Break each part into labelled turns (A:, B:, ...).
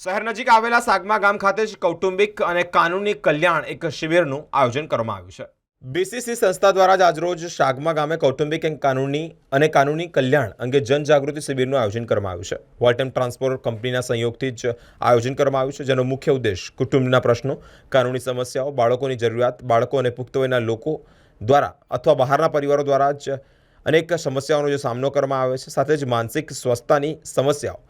A: શહેર નજીક આવેલા સાગમા ગામ ખાતે જ કૌટુંબિક અને કાનૂની કલ્યાણ એક શિબિરનું આયોજન કરવામાં આવ્યું છે. બીસીસી સંસ્થા દ્વારા જ આજરોજ સાગમા ગામે કૌટુંબિક અને કાનૂની અને કાનૂની કલ્યાણ અંગે જનજાગૃતિ શિબિરનું આયોજન કરવામાં આવ્યું છે. વોલ્ટેમ ટ્રાન્સપોર્ટ કંપનીના સંયોગથી જ આયોજન કરવામાં આવ્યું છે, જેનો મુખ્ય ઉદ્દેશ કુટુંબના પ્રશ્નો, કાનૂની સમસ્યાઓ, બાળકોની જરૂરિયાત, બાળકો અને પુખ્ત વયના લોકો દ્વારા અથવા બહારના પરિવારો દ્વારા જ અનેક સમસ્યાઓનો જે સામનો કરવામાં આવે છે, સાથે જ માનસિક સ્વસ્થતાની સમસ્યાઓ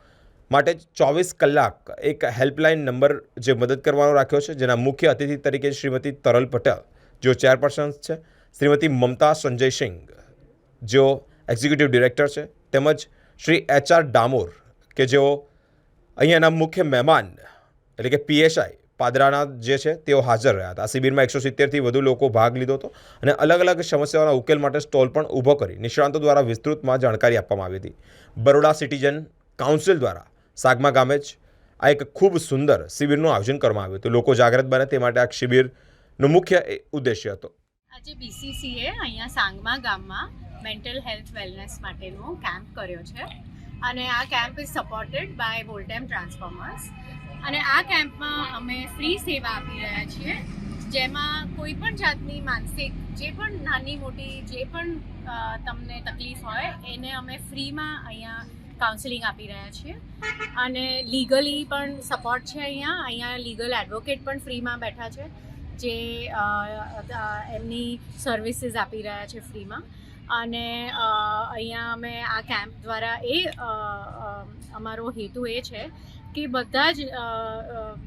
A: માટે ચોવીસ કલાક એક હેલ્પલાઇન નંબર જે મદદ કરવાનો રાખ્યો છે, જેના મુખ્ય અતિથિ તરીકે શ્રીમતી તરલ પટેલ, જેઓ ચેરપર્સન છે, શ્રીમતી મમતા સંજય સિંઘ, જેઓ એક્ઝિક્યુટિવ ડિરેક્ટર છે, તેમજ શ્રી એચઆર ડામોર, કે જેઓ અહીંયાના મુખ્ય મહેમાન, એટલે કે પીએસઆઈ પાદરાના જે છે, તેઓ હાજર રહ્યા હતા. આ શિબિરમાં એકસો સિત્તેરથી વધુ લોકો ભાગ લીધો હતો અને અલગ અલગ સમસ્યાઓના ઉકેલ માટે સ્ટોલ પણ ઊભો કરી નિષ્ણાંતો દ્વારા વિસ્તૃતમાં જાણકારી આપવામાં આવી હતી. બરોડા સિટીઝન કાઉન્સિલ દ્વારા સાગમા ગામે જ આ એક ખૂબ સુંદર શિબિરનું આયોજન કરવામાં આવ્યું હતું. લોકો જાગૃત બને તે માટે આ શિબિરનો મુખ્ય ઉદ્દેશ્ય હતો.
B: આજે બીસીસીએ અહીંયા સાંગમા ગામમાં મેન્ટલ હેલ્થ વેલનેસ માટેનો કેમ્પ કર્યો છે અને આ camp is supported by Voltamp transformers અને આ કેમ્પમાં અમે ફ્રી સેવા આપી રહ્યા છીએ, જેમાં કોઈ પણ જાતની માનસિક, જે પણ નાની મોટી, જે પણ તમને તકલીફ હોય, એને અમે ફ્રીમાં અહીંયા કાઉન્સેલિંગ આપી રહ્યા છીએ. અને લીગલી પણ સપોર્ટ છે અહીંયા. અહીંયા લીગલ એડવોકેટ પણ ફ્રીમાં બેઠા છે, જે એમની સર્વિસીસ આપી રહ્યા છે ફ્રીમાં અને અહીંયા અમે આ કેમ્પ દ્વારા એ અમારો હેતુ એ છે કે બધા જ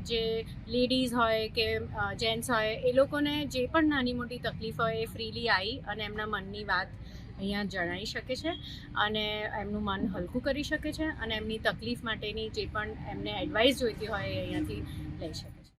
B: જે લેડીઝ હોય કે જેન્ટ્સ હોય, એ લોકોને જે પણ નાની મોટી તકલીફ હોય એ ફ્રીલી આવી અને એમના મનની વાત અહીંયા જણાવી શકે છે અને એમનું મન હલકું કરી શકે છે અને એમની તકલીફ માટેની જે પણ એમને એડવાઇસ જોઈતી હોય એ અહીંયાથી લઈ શકે